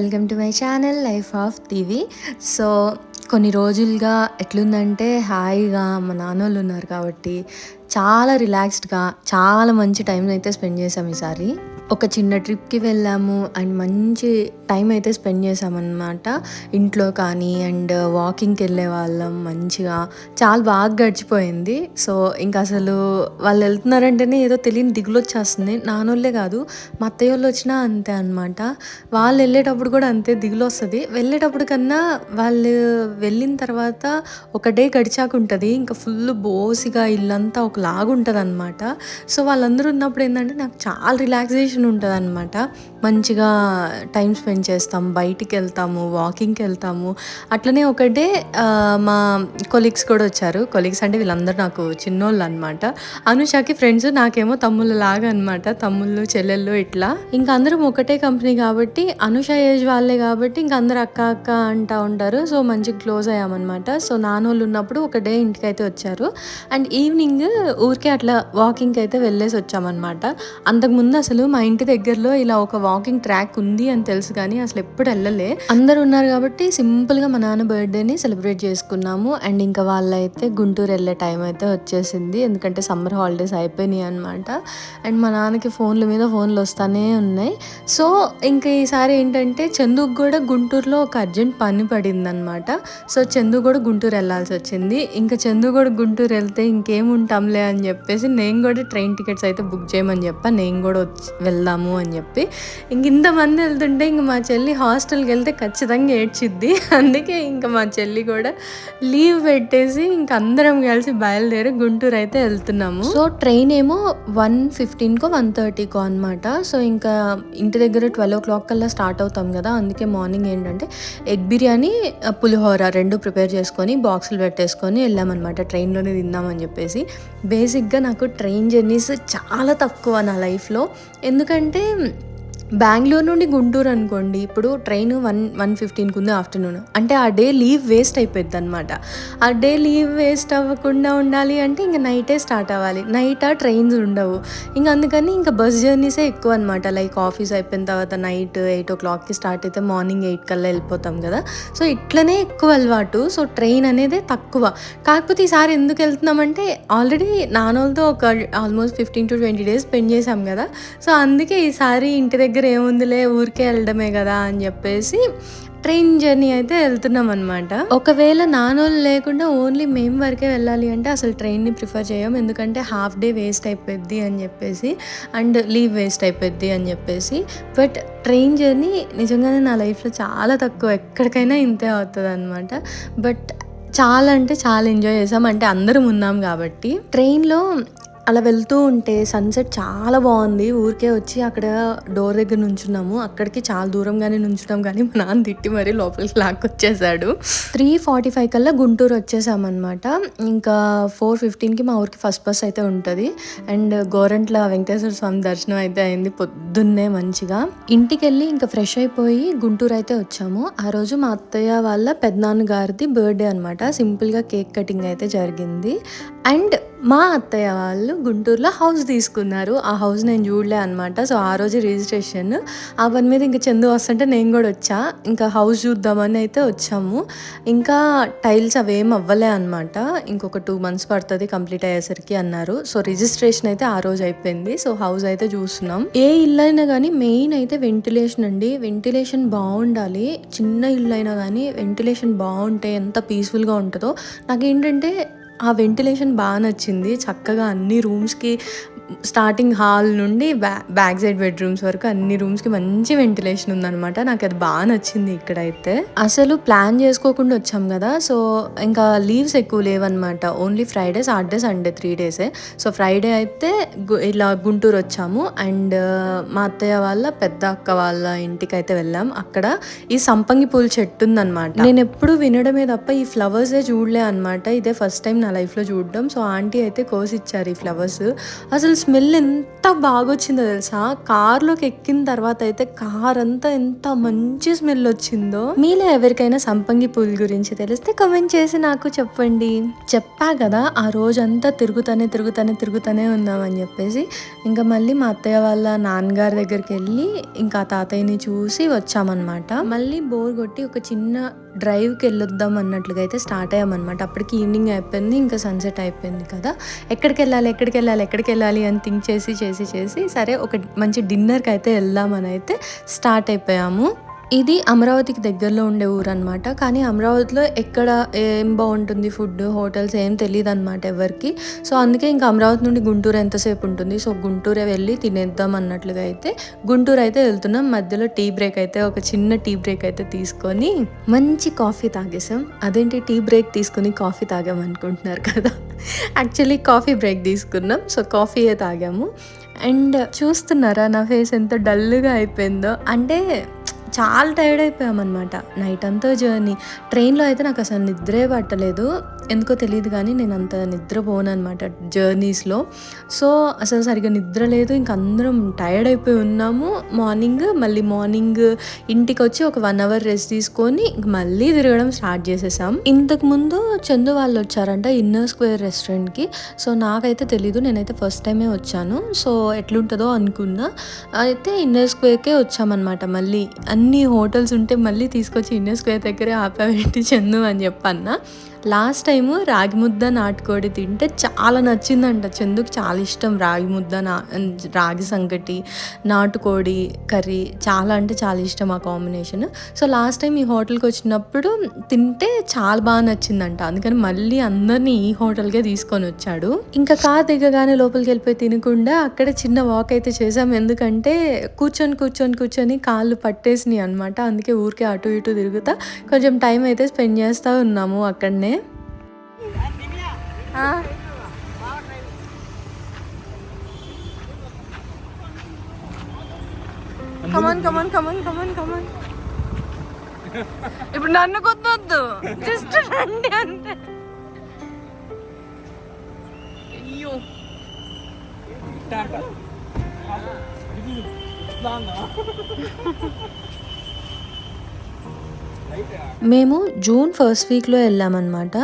Welcome to my channel life of TV so కొన్ని రోజులుగా ఎట్లుందంటే హాయిగా మా నాన్నోళ్ళు ఉన్నారు కాబట్టి చాలా రిలాక్స్డ్గా చాలా మంచి టైం అయితే స్పెండ్ చేసాం ఈసారి. ఒక చిన్న ట్రిప్కి వెళ్ళాము. అండ్ మంచి టైం అయితే స్పెండ్ చేసామన్నమాట ఇంట్లో కానీ అండ్ వాకింగ్కి వెళ్ళే వాళ్ళం మంచిగా. చాలా బాగా గడిచిపోయింది. సో ఇంకా అసలు వాళ్ళు వెళ్తున్నారంటేనే ఏదో తెలియని దిగులు వచ్చేస్తుంది. నానోళ్ళే కాదు మా అత్తయ్య వాళ్ళు వచ్చినా అంతే అనమాట వాళ్ళు వెళ్ళేటప్పుడు కూడా అంతే దిగులు వస్తుంది. వెళ్ళేటప్పుడు కన్నా వాళ్ళు వెళ్ళిన తర్వాత ఒక డే గడిచాక ఉంటుంది. ఇంకా ఫుల్ బోసిగా ఇల్లంతా ఒక లాగా అనమాట సో వాళ్ళందరూ ఉన్నప్పుడు ఏంటంటే నాకు చాలా రిలాక్సేషన్ ఉంటుంది అనమాట మంచిగా టైం స్పెండ్ చేస్తాం బయటికి వెళ్తాము వాకింగ్కి వెళ్తాము. అట్లనే ఒక డే మా కొలీగ్స్ కూడా వచ్చారు. కొలీగ్స్ అంటే వీళ్ళందరూ నాకు చిన్నోళ్ళు అనమాట అనుషాకి ఫ్రెండ్స్ నాకేమో తమ్ముళ్ళ లాగా అనమాట తమ్ముళ్ళు చెల్లెళ్ళు ఇట్లా. ఇంకా అందరం ఒకటే కంపెనీ కాబట్టి అనుష ఏజ్ వాళ్ళే కాబట్టి ఇంకా అందరు అక్క అక్క అంటా ఉంటారు. సో మంచిగా క్లోజ్ అయ్యామన్నమాట. సో నానోళ్ళు ఉన్నప్పుడు ఒక డే ఇంటికి అయితే వచ్చారు. అండ్ ఈవినింగ్ ఊరికే అట్లా వాకింగ్కి అయితే వెళ్ళేసి వచ్చామన్నమాట అంతకుముందు అసలు మా ఇంటి దగ్గరలో ఇలా ఒక వాకింగ్ ట్రాక్ ఉంది అని తెలుసు కానీ అసలు ఎప్పుడు వెళ్ళలే. అందరు ఉన్నారు కాబట్టి సింపుల్గా మా నాన్న బర్త్డేని సెలబ్రేట్ చేసుకున్నాము. అండ్ ఇంకా వాళ్ళైతే గుంటూరు వెళ్ళే టైం అయితే వచ్చేసింది. ఎందుకంటే సమ్మర్ హాలిడేస్ అయిపోయినాయి అనమాట అండ్ మా నాన్నకి ఫోన్ల మీద ఫోన్లు వస్తానే ఉన్నాయి. సో ఇంకా ఈసారి ఏంటంటే చందుకు కూడా గుంటూరులో ఒక అర్జెంట్ పని పడిందనమాట సో చందు కూడా గుంటూరు వెళ్ళాల్సి వచ్చింది. ఇంకా చందు కూడా గుంటూరు వెళ్తే ఇంకేం ఉంటాంలే అని చెప్పేసి నేను కూడా ట్రైన్ టికెట్స్ అయితే బుక్ చేయమని చెప్పా. నేను కూడా వచ్చి వెళ్దాము అని చెప్పి. ఇంక ఇంతమంది వెళ్తుంటే ఇంక మా చెల్లి హాస్టల్కి వెళ్తే ఖచ్చితంగా ఏడ్చిద్ది. అందుకే ఇంకా మా చెల్లి కూడా లీవ్ పెట్టేసి ఇంక అందరం కలిసి బయలుదేరి గుంటూరు అయితే వెళ్తున్నాము. సో ట్రైన్ ఏమో వన్ ఫిఫ్టీన్కో వన్ థర్టీకో అనమాట సో ఇంకా ఇంటి దగ్గర ట్వెల్వ్ ఓ క్లాక్ కల్లా స్టార్ట్ అవుతాం కదా. అందుకే మార్నింగ్ ఏంటంటే ఎగ్ బిర్యానీ పులిహోర రెండు ప్రిపేర్ చేసుకొని బాక్సులు పెట్టేసుకొని వెళ్ళామన్నమాట. ట్రైన్లోనే తిందామని చెప్పేసి. బేసిక్గా నాకు ట్రైన్ జర్నీస్ చాలా తక్కువ నా లైఫ్లో. ఎందుకంటే బెంగళూరు నుండి గుంటూరు అనుకోండి ఇప్పుడు ట్రైన్ వన్ వన్ ఫిఫ్టీన్కి ఉంది ఆఫ్టర్నూన్. అంటే ఆ డే లీవ్ వేస్ట్ అయిపోద్ది అనమాట ఆ డే లీవ్ వేస్ట్ అవ్వకుండా ఉండాలి అంటే ఇంకా నైటే స్టార్ట్ అవ్వాలి. నైట్ ఆ ట్రైన్స్ ఉండవు. ఇంకా అందుకని ఇంకా బస్ జర్నీసే ఎక్కువ అనమాట లైక్ ఆఫీస్ అయిపోయిన తర్వాత నైట్ ఎయిట్ ఓ క్లాక్కి స్టార్ట్ అయితే మార్నింగ్ ఎయిట్ కల్లా వెళ్ళిపోతాం కదా. సో ఇట్లనే ఎక్కువ అలవాటు. సో ట్రైన్ అనేది తక్కువ. కాకపోతే ఈసారి ఎందుకు వెళ్తున్నామంటే ఆల్రెడీ నానోళ్ళతో ఒక almost fifteen to twenty days spend చేసాం కదా. సో అందుకే ఈసారి ఇంటి దగ్గర ఏముందిలే ఊరికే వెళ్ళడమే కదా అని చెప్పేసి ట్రైన్ జర్నీ అయితే వెళ్తున్నాం అనమాట ఒకవేళ నానోళ్ళు లేకుండా ఓన్లీ మేము వరకే వెళ్ళాలి అంటే అసలు ట్రైన్ని ప్రిఫర్ చేయం. ఎందుకంటే హాఫ్ డే వేస్ట్ అయిపోద్ది అని చెప్పేసి అండ్ లీవ్ వేస్ట్ అయిపోద్ది అని చెప్పేసి. బట్ ట్రైన్ జర్నీ నిజంగానే నా లైఫ్లో చాలా తక్కువ. ఎక్కడికైనా ఇంతే అవుతుంది అనమాట బట్ చాలా అంటే చాలా ఎంజాయ్ చేసాం. అంటే అందరం ఉన్నాం కాబట్టి. ట్రైన్లో అలా వెళ్తూ ఉంటే సన్సెట్ చాలా బాగుంది. ఊరికే వచ్చి అక్కడ డోర్ దగ్గర నుంచున్నాము. అక్కడికి చాలా దూరంగానే నుంచున్నాం. కానీ మా నాన్న తిట్టి మరీ లోపలికి లాక్కొచ్చేసాడు. త్రీ ఫార్టీ ఫైవ్ కల్లా గుంటూరు వచ్చేసామన్నమాట. ఇంకా ఫోర్ ఫిఫ్టీన్కి మా ఊరికి ఫస్ట్ బస్ అయితే ఉంటుంది. అండ్ గోరంట్ల వెంకటేశ్వర స్వామి దర్శనం అయితే అయింది పొద్దున్నే మంచిగా. ఇంటికి వెళ్ళి ఇంకా ఫ్రెష్ అయిపోయి గుంటూరు అయితే వచ్చాము. ఆ రోజు మా అత్తయ్య వాళ్ళ పెద్దనాన్న గారిది బర్త్డే అనమాట సింపుల్గా కేక్ కటింగ్ అయితే జరిగింది. అండ్ మా అత్తయ్య వాళ్ళు గుంటూరులో హౌస్ తీసుకున్నారు. ఆ హౌస్ నేను చూడలే అనమాట సో ఆ రోజు రిజిస్ట్రేషన్. ఆ పని మీద ఇంకా చందు వస్తుంటే నేను కూడా వచ్చా. ఇంకా హౌస్ చూద్దామని అయితే వచ్చాము. ఇంకా టైల్స్ అవేం అవ్వలే అనమాట ఇంకొక టూ మంత్స్ పడుతుంది కంప్లీట్ అయ్యేసరికి అన్నారు. సో రిజిస్ట్రేషన్ అయితే ఆ రోజు అయిపోయింది. సో హౌస్ అయితే చూస్తున్నాం. ఏ ఇల్లు అయినా కానీ మెయిన్ అయితే వెంటిలేషన్ అండి. వెంటిలేషన్ బాగుండాలి. చిన్న ఇల్లు అయినా కానీ వెంటిలేషన్ బాగుంటే ఎంత పీస్ఫుల్గా ఉంటుందో. నాకేంటంటే ఆ వెంటిలేషన్ బాగా నచ్చింది. చక్కగా అన్ని రూమ్స్కి స్టార్టింగ్ హాల్ నుండి బ్యా బ్యాక్ సైడ్ బెడ్రూమ్స్ వరకు అన్ని రూమ్స్కి మంచి వెంటిలేషన్ ఉందనమాట నాకు అది బాగా నచ్చింది ఇక్కడైతే. అసలు ప్లాన్ చేసుకోకుండా వచ్చాం కదా సో ఇంకా లీవ్స్ ఎక్కువ లేవన్నమాట. Only Friday Saturday Sunday three డేసే. సో ఫ్రైడే అయితే ఇలా గుంటూరు వచ్చాము. అండ్ మా అత్తయ్య వాళ్ళ పెద్ద అక్క వాళ్ళ ఇంటికి అయితే వెళ్ళాం. అక్కడ ఈ సంపంగి పూల చెట్టు ఉందన్నమాట. నేను ఎప్పుడు వినడమే తప్ప ఈ ఫ్లవర్సే చూడలే అనమాట ఇదే ఫస్ట్ టైం నా లైఫ్లో చూడడం. సో ఆంటీ అయితే కోసి ఇచ్చారు ఈ ఫ్లవర్స్. అసలు స్మెల్ ఎంత బాగా వచ్చిందో తెలుసా? కార్లోకి ఎక్కిన తర్వాత అయితే కార్ అంతా ఎంత మంచి స్మెల్ వచ్చిందో. మీలో ఎవరికైనా సంపంగి పూల గురించి తెలిస్తే కమెంట్ చేసి నాకు చెప్పండి. చెప్పా కదా ఆ రోజంతా తిరుగుతానే తిరుగుతానే తిరుగుతానే ఉన్నామని చెప్పేసి. ఇంకా మళ్ళీ మా అత్తయ్య వాళ్ళ నాన్నగారి దగ్గరికి వెళ్ళి ఇంకా తాతయ్యని చూసి వచ్చామన్నమాట. మళ్ళీ బోర్ కొట్టి ఒక చిన్న డ్రైవ్కి వెళ్ళొద్దాం అన్నట్లుగా అయితే స్టార్ట్ అయ్యామన్నమాట. అప్పటికి ఈవినింగ్ అయిపోయింది ఇంకా సన్సెట్ అయిపోయింది కదా. ఎక్కడికి వెళ్ళాలి ఎక్కడికి వెళ్ళాలి ఎక్కడికి వెళ్ళాలి అని థింక్ చేసి చేసి చేసి సరే ఒక మంచి డిన్నర్కి అయితే వెళ్దామని అయితే స్టార్ట్ అయిపోయాము. ఇది అమరావతికి దగ్గరలో ఉండే ఊరు అనమాట కానీ అమరావతిలో ఎక్కడ ఏం బాగుంటుంది ఫుడ్ హోటల్స్ ఏం తెలియదు అనమాట ఎవరికి. సో అందుకే ఇంకా అమరావతి నుండి గుంటూరు ఎంతసేపు ఉంటుంది. సో గుంటూరే వెళ్ళి తినేద్దాం అన్నట్లుగా అయితే గుంటూరు అయితే వెళ్తున్నాం. మధ్యలో టీ బ్రేక్ అయితే ఒక చిన్న టీ బ్రేక్ అయితే తీసుకొని మంచి కాఫీ తాగేసాం అదేంటి టీ బ్రేక్ తీసుకుని కాఫీ తాగాం అనుకుంటున్నారు కదా. యాక్చువల్లీ కాఫీ బ్రేక్ తీసుకున్నాం. సో కాఫీయే తాగాము. అండ్ చూస్తున్నారా నా ఫేస్ ఎంత డల్గా అయిపోయిందో. అంటే చాలా టైర్డ్ అయిపోయామన్నమాట. నైట్ అంతా జర్నీ ట్రైన్లో అయితే నాకు అసలు నిద్రే పట్టలేదు. ఎందుకో తెలియదు కానీ నేను అంత నిద్రపోను అనమాట జర్నీస్లో సో అసలు సరిగ్గా నిద్ర లేదు. ఇంక అందరం టైర్డ్ అయిపోయి ఉన్నాము. మార్నింగ్ మళ్ళీ మార్నింగ్ ఇంటికి వచ్చి ఒక వన్ అవర్ రెస్ట్ తీసుకొని ఇంక మళ్ళీ తిరగడం స్టార్ట్ చేసేసాం. ఇంతకు ముందు చందు వాళ్ళు వచ్చారంట ఇన్నర్ స్క్వేర్ రెస్టారెంట్కి సో నాకైతే తెలీదు. నేనైతే ఫస్ట్ టైమే వచ్చాను. సో ఎట్లుంటుందో అనుకున్నా. అయితే ఇన్నర్ స్క్వేర్కే వచ్చామన్నమాట మళ్ళీ. అన్ని హోటల్స్ ఉంటే మళ్ళీ తీసుకొచ్చి ఇన్నర్ స్క్వేర్ దగ్గరే ఆపాబెట్టి చందు అని చెప్పన్నా. లాస్ట్ టైము రాగి ముద్ద నాటుకోడి తింటే చాలా నచ్చిందంట. చందుకు చాలా ఇష్టం రాగి ముద్ద నా రాగి సంగటి నాటుకోడి కర్రీ చాలా అంటే చాలా ఇష్టం ఆ కాంబినేషన్. సో లాస్ట్ టైం ఈ హోటల్కి వచ్చినప్పుడు తింటే చాలా బాగా నచ్చిందంట. అందుకని మళ్ళీ అందరినీ ఈ హోటల్కే తీసుకొని వచ్చాడు. ఇంకా కార్ దిగగానే లోపలికి వెళ్ళిపోయి తినకుండా అక్కడ చిన్న వాక్ అయితే చేసాం ఎందుకంటే కూర్చొని కూర్చొని కూర్చొని కాళ్ళు పట్టేసినాయి అనమాట అందుకే ఊరికే అటు ఇటు తిరుగుతా. కొంచెం టైం అయితే స్పెండ్ చేస్తూ ఉన్నాము అక్కడనే. Come on come on come on come on come on ఇప్పుడు నన్ను కొద్దొద్దు జస్ట్ రండి అంతే అయ్యో మేము జూన్ ఫస్ట్ వీక్లో వెళ్ళామన్నమాట.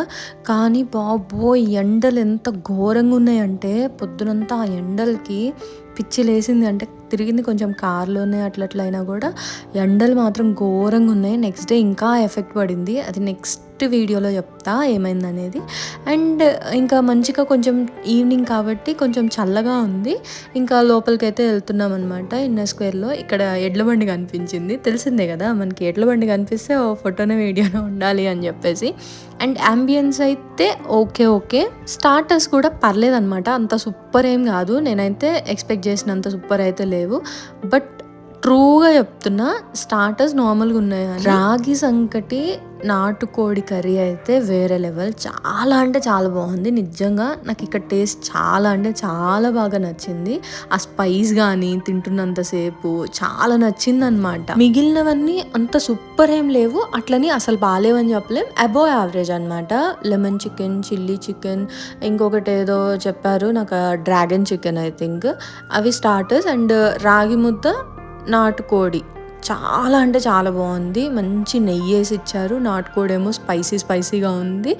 కానీ బాబో ఎండలు ఎంత ఘోరంగా ఉన్నాయంటే పొద్దునంతా ఆ ఎండలకి పిచ్చి లేసింది. అంటే తిరిగింది. కొంచెం కార్లోనే అట్లా అయినా కూడా ఎండలు మాత్రం ఘోరంగా ఉన్నాయి. నెక్స్ట్ డే ఇంకా ఎఫెక్ట్ పడింది. అది నెక్స్ట్ వీడియోలో చెప్తా ఏమైందనేది. అండ్ ఇంకా మంచిగా కొంచెం ఈవినింగ్ కాబట్టి కొంచెం చల్లగా ఉంది. ఇంకా లోపలికైతే వెళ్తున్నాం అనమాట ఇన్నర్ స్క్వేర్లో. ఇక్కడ ఎడ్ల బండి కనిపించింది. తెలిసిందే కదా మనకి ఎడ్ల బండి కనిపిస్తే ఓ ఫోటోనే వీడియోనే ఉండాలి అని చెప్పేసి. అండ్ అంబియన్స్ అయితే ఓకే ఓకే. స్టార్టర్స్ కూడా పర్లేదనమాట అంత సూపర్ ఏం కాదు. నేనైతే ఎక్స్పెక్ట్ చేసినంత సూపర్ అయితే లేవు బట్ ట్రూగా చెప్తున్నా స్టార్టర్స్ నార్మల్గా ఉన్నాయి రాగి సంకటి నాటుకోడి కర్రీ అయితే వేరే లెవెల్. చాలా అంటే చాలా బాగుంది. నిజంగా నాకు ఇక్కడ టేస్ట్ చాలా అంటే చాలా బాగా నచ్చింది. ఆ స్పైస్ కానీ తింటున్నంతసేపు చాలా నచ్చింది అనమాట మిగిలినవన్నీ అంత సూపర్ ఏం లేవు. అట్లని అసలు బాగాలేవని చెప్పలేం. అబోవ్ యావరేజ్ అనమాట లెమన్ చికెన్ చిల్లీ చికెన్ ఇంకొకటి ఏదో చెప్పారు నాకు డ్రాగన్ చికెన్ ఐ థింక్. అవి స్టార్టర్స్ అండ్ రాగి ముద్ద నాటుకోడి. చాలా అంటే చాలా బాగుంది. మంచి నెయ్యి వేసి ఇచ్చారు. నాటుకోడి ఏమో స్పైసీ స్పైసీగా ఉంది.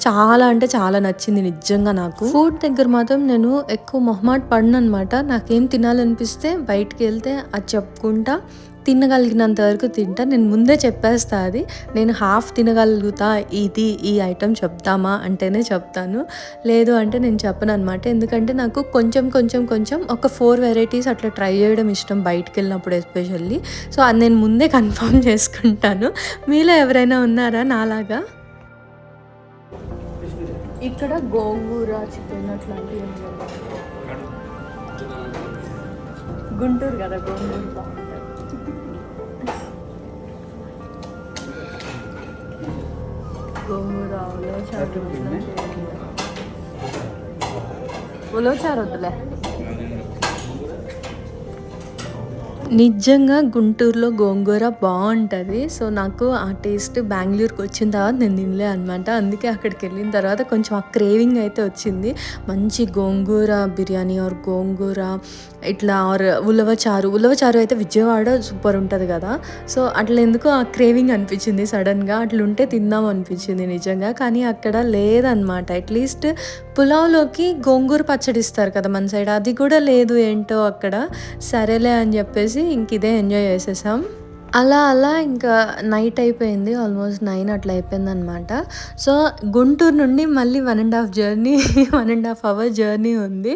చాలా అంటే చాలా నచ్చింది నిజంగా నాకు. ఫుడ్ దగ్గర మాత్రం నేను ఎక్కువ మొహమాట పడిన అనమాట నాకేం తినాలనిపిస్తే బయటికి వెళ్తే అది చెప్పుకుంటా. తినగలిగినంత వరకు తింటా. నేను ముందే చెప్పేస్తా అది. నేను హాఫ్ తినగలుగుతా. ఇది ఈ ఐటెం చెప్తామా అంటేనే చెప్తాను. లేదు అంటే నేను చెప్పను అనమాట ఎందుకంటే నాకు కొంచెం కొంచెం కొంచెం ఒక ఫోర్ వెరైటీస్ అట్లా ట్రై చేయడం ఇష్టం బయటికి వెళ్ళినప్పుడు ఎస్పెషల్లీ. సో అది నేను ముందే కన్ఫర్మ్ చేసుకుంటాను. మీలో ఎవరైనా ఉన్నారా నాలాగా? ఇక్కడ గోంగూర చికెన్ అట్లాంటివి గుంటూరు కదా గోంగూర. బాగుంటుంది గోంగూర ఉలవచారు ఉలవచారు వద్దులే నిజంగా గుంటూరులో గోంగూర బాగుంటుంది. సో నాకు ఆ టేస్ట్ బెంగళూరుకి వచ్చిన తర్వాత నేను తినలే అనమాట అందుకే అక్కడికి వెళ్ళిన తర్వాత కొంచెం ఆ క్రేవింగ్ అయితే వచ్చింది. మంచి గోంగూర బిర్యానీ ఆర్ గోంగూర ఇట్లా ఆర్ ఉలవచారు ఉలవచారు అయితే విజయవాడ సూపర్ ఉంటుంది కదా. సో అట్లా ఎందుకో ఆ క్రేవింగ్ అనిపించింది సడన్గా. అట్లుంటే తిందాం అనిపించింది నిజంగా. కానీ అక్కడ లేదనమాట అట్లీస్ట్ పులావ్లోకి గోంగూర పచ్చడి ఇస్తారు కదా మన సైడ్. అది కూడా లేదు ఏంటో అక్కడ. సరేలే అని చెప్పేసి ఇంక ఇదే ఎంజాయ్ చేసేసాం. అలా అలా ఇంకా నైట్ అయిపోయింది. ఆల్మోస్ట్ నైన్ అట్లా అయిపోయింది అనమాట సో గుంటూరు నుండి మళ్ళీ one and half journey one and half hour journey ఉంది.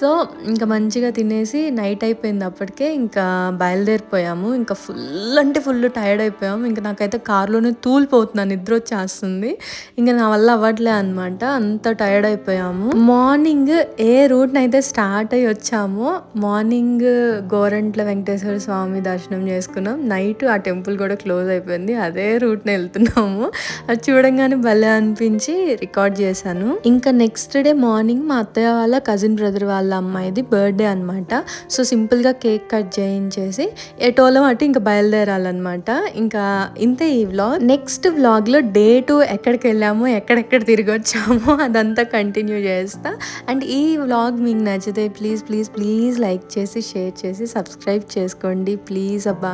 సో ఇంకా మంచిగా తినేసి నైట్ అయిపోయింది అప్పటికే. ఇంకా బయలుదేరిపోయాము. ఇంకా ఫుల్ అంటే ఫుల్ టైర్డ్ అయిపోయాము. ఇంకా నాకైతే కారులోనే తూలిపోతున్నాను నిద్ర వచ్చేస్తుంది. ఇంకా నా వల్ల అవ్వట్లే అనమాట అంత టైర్డ్ అయిపోయాము. మార్నింగ్ ఏ రూట్ని అయితే స్టార్ట్ అయ్యి వచ్చామో మార్నింగ్ గోరంట్ల వెంకటేశ్వర స్వామి దర్శనం చేసుకున్నాం. నైట్ నైట్ ఆ టెంపుల్ కూడా క్లోజ్ అయిపోయింది. అదే రూట్ని వెళ్తున్నాము. అది చూడంగానే భలే అనిపించి రికార్డ్ చేశాను. ఇంకా నెక్స్ట్ డే మార్నింగ్ మా అత్తయ్య వాళ్ళ కజిన్ బ్రదర్ వాళ్ళ అమ్మాయిది బర్త్డే అనమాట సో సింపుల్గా కేక్ కట్ చేయించేసి ఎటోలం అటు ఇంకా బయలుదేరాలన్నమాట. ఇంకా ఇంతే ఈ వ్లాగ్. నెక్స్ట్ వ్లాగ్లో డే టు ఎక్కడికి వెళ్ళాము ఎక్కడెక్కడ తిరిగి వచ్చాము అదంతా కంటిన్యూ చేస్తా. అండ్ ఈ వ్లాగ్ మీకు నచ్చితే ప్లీజ్ ప్లీజ్ ప్లీజ్ లైక్ చేసి షేర్ చేసి సబ్స్క్రైబ్ చేసుకోండి. ప్లీజ్ అబ్బా.